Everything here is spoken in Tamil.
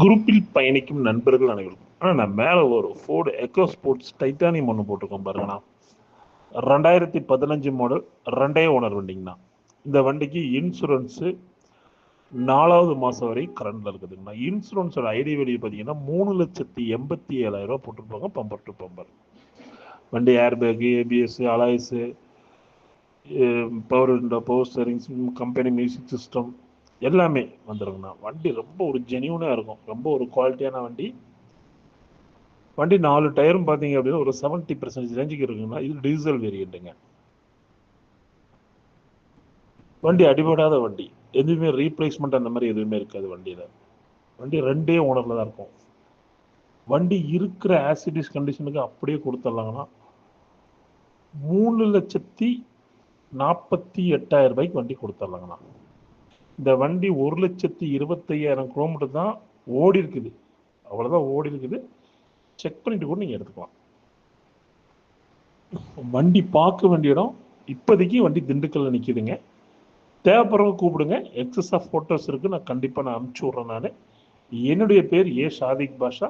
குரூப்பில் பயணிக்கும் நண்பர்கள் அனைவருக்கும். ஆனால் நான் மேலே ஒரு ஃபோர்டு எக்கோ ஸ்போர்ட்ஸ் டைட்டானியம் ஒன்று போட்டிருக்கோம் பாருங்கண்ணா. ரெண்டாயிரத்தி பதினஞ்சு மாடல் ரெண்டே ஓனர் வண்டிங்கண்ணா. இந்த வண்டிக்கு இன்சூரன்ஸு நாலாவது மாதம் வரை கரண்டில் இருக்குதுங்கண்ணா. இன்சூரன்ஸோட ஐடி வெளியே பார்த்தீங்கன்னா மூணு லட்சத்தி எண்பத்தி ஏழாயிரம் ரூபா போட்டிருப்பாங்க பம்பர் டு பம்பர் வண்டி air bag ABS alloys power window power steerings company music system எல்லாமே வந்துருங்கண்ணா. வண்டி ரொம்ப ஒரு ஜெனியூனாக இருக்கும். ரொம்ப ஒரு குவாலிட்டியான வண்டி. வண்டி நாலு டயரும் பார்த்தீங்க அப்படின்னா ஒரு செவன்ட்டி பர்சன்டேஜ் ரேஞ்சுக்கு இருக்குங்கண்ணா. இது டீசல் வேரியண்ட்டுங்க வண்டி அடிபடாத வண்டி. எதுவுமே ரீப்ளேஸ்மெண்ட் அந்த மாதிரி எதுவுமே இருக்காது வண்டியில். வண்டி ரெண்டே ஓனரில் தான் இருக்கும். வண்டி இருக்கிற ஆசிடிஸ் கண்டிஷனுக்கு அப்படியே கொடுத்துட்லாங்கன்னா மூணு லட்சத்தி நாற்பத்தி எட்டாயிரம் ரூபாய்க்கு வண்டி கொடுத்துட்லாங்கண்ணா. இந்த வண்டி ஒரு லட்சத்தி இருபத்தையாயிரம் கிலோமீட்டர் தான் ஓடி இருக்குது. அவ்வளோதான் ஓடி இருக்குது. செக் பண்ணிட்டு கூட நீங்கள் எடுத்துக்கலாம். வண்டி பார்க்க வேண்டிய இடம் இப்போதைக்கு வண்டி திண்டுக்கல்ல நிற்கிதுங்க தேவைப்படுறவங்க கூப்பிடுங்க. எக்ஸஸ் ஆஃப் ஃபோட்டோஸ் இருக்குது நான் கண்டிப்பாக நான் அனுப்பிச்சி விட்றேன் நான். என்னுடைய பேர் ஏ ஷாதிக் பாஷா.